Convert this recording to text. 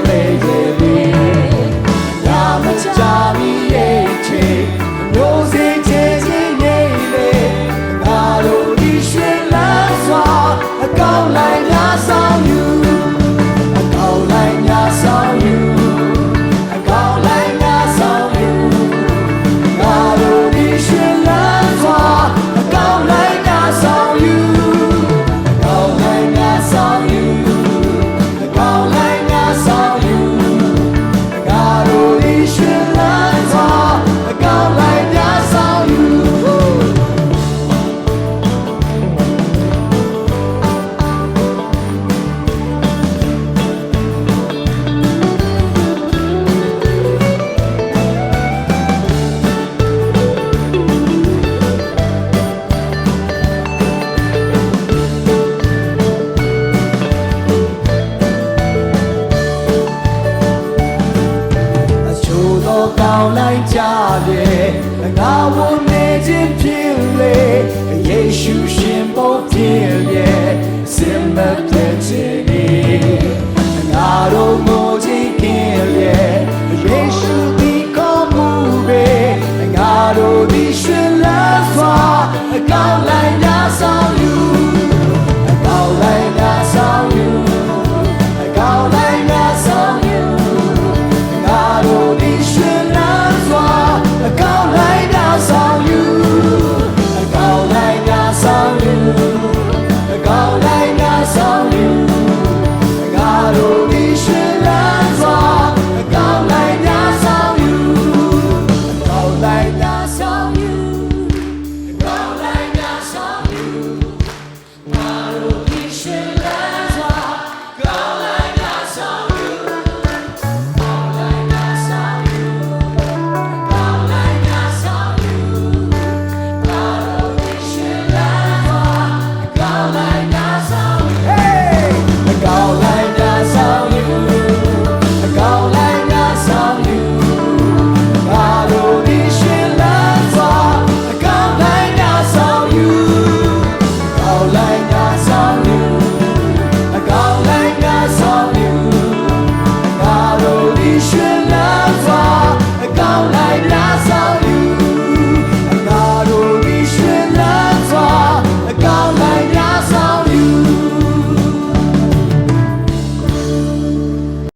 amazing. င်လိုက်ကြတယ်ငါဝန်နေခြင်းဖြစ်လေယေရှုရှင်ပေါ်ပြည့်ရဲ့စင်မတဲ့ခြင်း